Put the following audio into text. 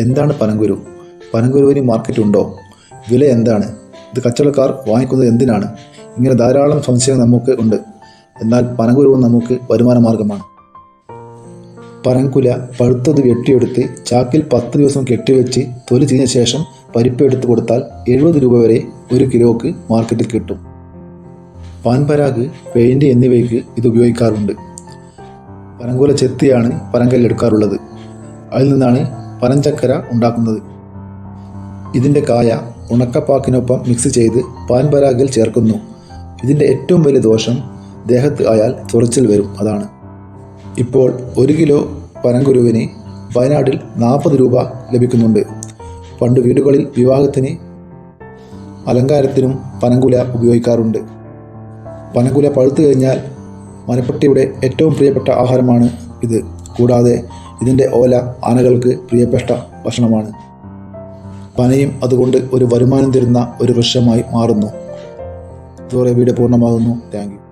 എന്താണ് പനങ്കുരു? പനങ്കുരുവിന് മാർക്കറ്റ് ഉണ്ടോ വില എന്താണ്? ഇത് കച്ചവടക്കാർ വാങ്ങിക്കുന്നത് എന്തിനാണ്? ഇങ്ങനെ ധാരാളം സംശയങ്ങൾ നമുക്ക് ഉണ്ട്. എന്നാൽ പനങ്കുരുവും നമുക്ക് വരുമാന മാർഗമാണ് പനങ്കുല പഴുത്തത് വെട്ടിയെടുത്ത് ചാക്കിൽ പത്ത് ദിവസം കെട്ടിവെച്ച് തൊലി ചീഞ്ഞ ശേഷം പരിപ്പ് പരിപ്പെടുത്ത് കൊടുത്താൽ എഴുപത് രൂപ വരെ ഒരു കിലോക്ക് മാർക്കറ്റിൽ കിട്ടും. പാൻപരാഗ് പെയിന്റ് എന്നിവയ്ക്ക് ഇത് ഉപയോഗിക്കാറുണ്ട്. പനങ്കുല ചെത്തിയാണ് പനങ്കല്ലെടുക്കാറുള്ളത് അതിൽ നിന്നാണ് പനഞ്ചക്കര ഉണ്ടാക്കുന്നത്. ഇതിന്റെ കായ ഉണക്കപ്പാക്കിനൊപ്പം മിക്സ് ചെയ്ത് പാൻപരാഗിൽ ചേർക്കുന്നു. ഇതിന്റെ ഏറ്റവും വലിയ ദോഷം ദേഹത്ത് ആയാൽ ചൊറിച്ചിൽ വരും അതാണ്. ഇപ്പോൾ ഒരു കിലോ പനങ്കുരുവിന് വയനാട്ടിൽ നാൽപ്പത് രൂപ ലഭിക്കുന്നുണ്ട്. പണ്ട് വീടുകളിൽ വിവാഹത്തിന് അലങ്കാരത്തിനും പനങ്കുല ഉപയോഗിക്കാറുണ്ട്. പനങ്കുല പഴുത്തു കഴിഞ്ഞാൽ മനപ്പട്ടിയുടെ ഏറ്റവും പ്രിയപ്പെട്ട ആഹാരമാണ് ഇത്. കൂടാതെ ഇതിന്റെ ഓല ആനകൾക്ക് പ്രിയപ്പെട്ട ഭക്ഷണമാണ്. പനയും അതുകൊണ്ട് ഒരു വരുമാനം തരുന്ന ഒരു വൃക്ഷമായി മാറുന്നു. ഇതോടെ വീട് പൂർണമാകുന്നു. താങ്ക്